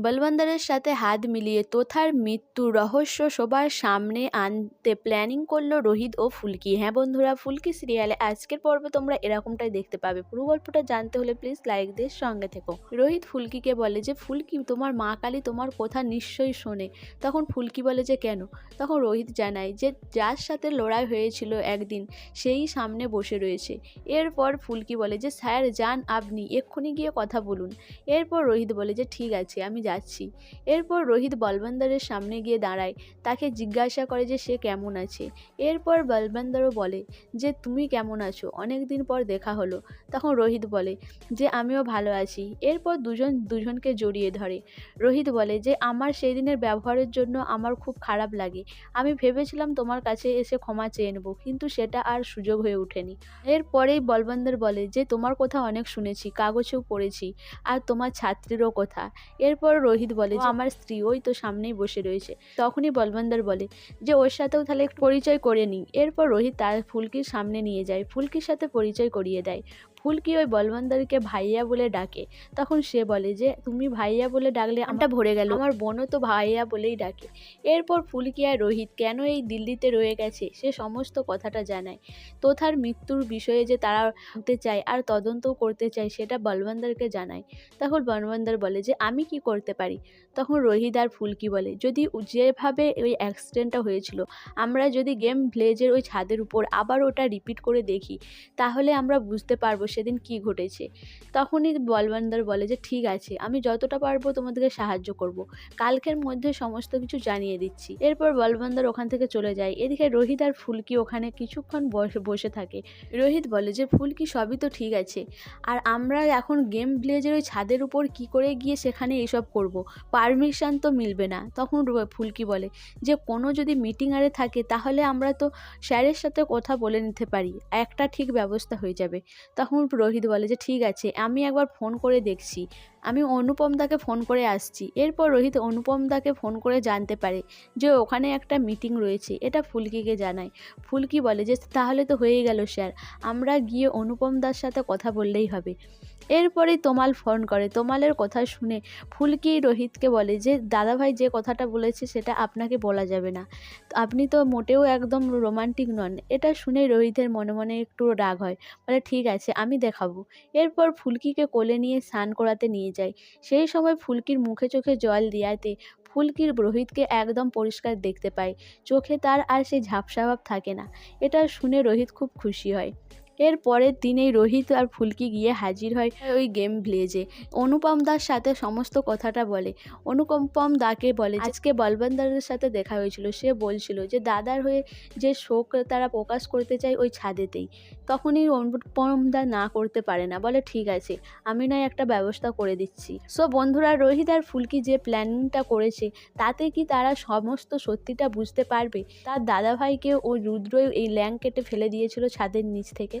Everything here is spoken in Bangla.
বলবন্দরের সাথে হাত মিলিয়ে তোথার মৃত্যুর রহস্য সবার সামনে আনতে প্ল্যানিং করল রোহিত ও ফুলকি। হ্যাঁ বন্ধুরা, ফুলকি সিরিয়ালে আজকের পর্বে তোমরা এরকমটাই দেখতে পাবে। পুরো গল্পটা জানতে হলে প্লিজ লাইক দিয়ে সঙ্গে থেকো। রোহিত ফুলকিকে বলে যে, ফুলকি, তোমার মা কালী তোমার কথা নিশ্চয়ই শোনে। তখন ফুলকি বলে যে, কেন? তখন রোহিত জানায় যে, যার সাথে লড়াই হয়েছিল একদিন, সেই সামনে বসে রয়েছে। এরপর ফুলকি বলে যে, স্যার, যান আপনি, এক্ষুনি গিয়ে কথা বলুন। এরপর রোহিত বলে যে, ঠিক আছে, আমি যাচ্ছি। এরপর রোহিত বলবন্দরের সামনে গিয়ে দাঁড়ায়। তাকে জিজ্ঞাসা করে যে সে কেমন আছে। এরপর বলবন্দরও বলে যে, তুমি কেমন আছো? অনেক দিন পর দেখা হলো। তখন রোহিত বলে যে, আমিও ভালো আছি। এরপর দুজন, দুজনকে জড়িয়ে ধরে। রোহিত বলে যে, আমার সেই দিনের ব্যবহারের জন্য আমার খুব খারাপ লাগে। আমি ভেবেছিলাম তোমার কাছে এসে ক্ষমা চেয়ে নেব, কিন্তু সেটা আর সুযোগ হয়ে ওঠেনি। এরপরেই বলবন্দর বলে যে, তোমার কথা অনেক শুনেছি, কাগজেও পড়েছি, আর তোমার ছাত্রীরও কথা। এরপর রোহিত বলে যে আমার স্ত্রী ওই তো সামনেই বসে রয়েছে। তখনই বলবন্দর বলে যে ওর সাথেও তাহলে একটু পরিচয় করে নিই। এরপর রোহিত তার ফুলকির সামনে নিয়ে যায়। ফুলকির সাথে পরিচয় করিয়ে দেয়। ফুলকি ওই বলবন্দরকে ভাইয়া বলে ডাকে? তখন সে বলে যে তুমি ভাইয়া বলে ডাকলে আমটা ভরে গেল। আমার বোনও তো ভাইয়া বলেই ডাকে। এরপর ফুলকি আর রোহিত কেন এই দিল্লিতে রয়ে গেছে সে সমস্ত কথাটা জানায়। তোথার মৃত্যুর বিষয়ে যে তারা হতে চায় আর তদন্তও করতে চায় সেটা বলবন্দরকে জানায়। তখন বলবন্দর বলে যে আমি কি করতে পারি? তখন রোহিত আর ফুলকি বলে যদি যেভাবে ওই অ্যাক্সিডেন্টটা হয়েছিল আমরা যদি গেম ভিলেজের ওই ছাদের উপর আবার ওটা রিপিট করে দেখি তাহলে আমরা বুঝতে পারব সেদিন কি ঘটেছে? তখনই বলবন্দর বলে যে, ঠিক আছে, আমি যতটা পারব তোমাদেরকে সাহায্য করব। কালকের মধ্যে সমস্ত কিছু জানিয়ে দিচ্ছি। এরপর বলবন্দর ওখান থেকে চলে যায়। এদিকে রোহিত আর ফুলকি ওখানে কিছুক্ষণ বসে থাকে। রোহিত বলে যে, ফুলকি, সবই তো ঠিক আছে। আর আমরা এখন গেম ভিলেজের ওই ছাদের উপর কি করে গিয়ে সেখানে এইসব করব। পারমিশন তো মিলবে না। তখন ফুলকি বলে যে, কোনো যদি মিটিং আরে থাকে, তাহলে আমরা তো স্যারের সাথে কথা বলে নিতে পারি। একটা ঠিক ব্যবস্থা হয়ে যাবে। তখন রোহিত বলে যে, ঠিক আছে, আমি একবার ফোন করে দেখছি। আমি অনুপম দাকে ফোন করে আসছি। এরপর রোহিত অনুপম দাকে ফোন করে জানতে পারে যে, ওখানে একটা মিটিং রয়েছে। এটা ফুলকিকে জানায়। ফুলকি বলে যে, তাহলে তো হয়ে গেল, স্যার। আমরা গিয়ে অনুপম দার সাথে কথা বললেই হবে। এরপরেই তোমাল ফোন করে। তোমালের কথা শুনে ফুলকি রোহিতকে বলে যে, দাদাভাই যে কথাটা বলেছে সেটা আপনাকে বলা যাবে না। আপনি তো মোটেও একদম রোমান্টিক নন। এটা শুনে রোহিতের মনে মনে একটু রাগ হয়। বলে, ঠিক আছে, আমি দেখাবো। এরপর ফুলকিকে কোলে নিয়ে স্নান করাতে নিয়ে যায়। সেই সময় ফুলকির মুখে চোখে জল দিয়াতে ফুলকির রোহিতকে একদম পরিষ্কার দেখতে পায়। চোখে তার আর সেই ঝাপসা ভাব থাকে না। এটা শুনে রোহিত খুব খুশি হয়। এর পরের দিনেই রোহিত আর ফুলকি গিয়ে হাজির হয় ওই গেম ভিলেজে। অনুপম দার সাথে সমস্ত কথাটা বলে। অনুপম দাকে বলে আজকে বলবন্দরের সাথে দেখা হয়েছিল। সে বলছিল যে, দাদার হয়ে যে শোক তারা প্রকাশ করতে চায় ওই ছাদেতেই। তখনই অনুপম দা না করতে পারে না। বলে, ঠিক আছে, আমি নয়, একটা ব্যবস্থা করে দিচ্ছি। সো বন্ধুরা, রোহিত আর ফুলকি যে প্ল্যানিংটা করেছে, তাতে কি তারা সমস্ত সত্যিটা বুঝতে পারবে? তার দাদাভাইকে ও রুদ্রই এই ল্যাং কেটে ফেলে দিয়েছিল ছাদের নিচ থেকে।